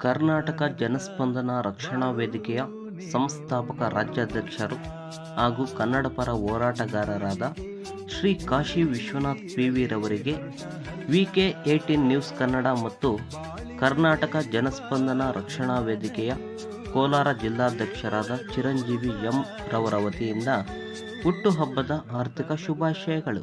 ಕರ್ನಾಟಕ ಜನಸ್ಪಂದನ ರಕ್ಷಣಾ ವೇದಿಕೆಯ ಸಂಸ್ಥಾಪಕ ರಾಜ್ಯಾಧ್ಯಕ್ಷರು ಹಾಗೂ ಕನ್ನಡಪರ ಹೋರಾಟಗಾರರಾದ ಶ್ರೀ ಕಾಶಿ ವಿಶ್ವನಾಥ್ ಪಿ ರವರಿಗೆ V K eighteen news Kannada ಮತ್ತು ಕರ್ನಾಟಕ ಜನಸ್ಪಂದನ ರಕ್ಷಣಾ ವೇದಿಕೆಯ ಕೋಲಾರ ಜಿಲ್ಲಾಧ್ಯಕ್ಷರಾದ ಚಿರಂಜೀವಿ ಎಂ ರವರ ವತಿಯಿಂದ ಹುಟ್ಟುಹಬ್ಬದ ಆರ್ಥಿಕ ಶುಭಾಶಯಗಳು.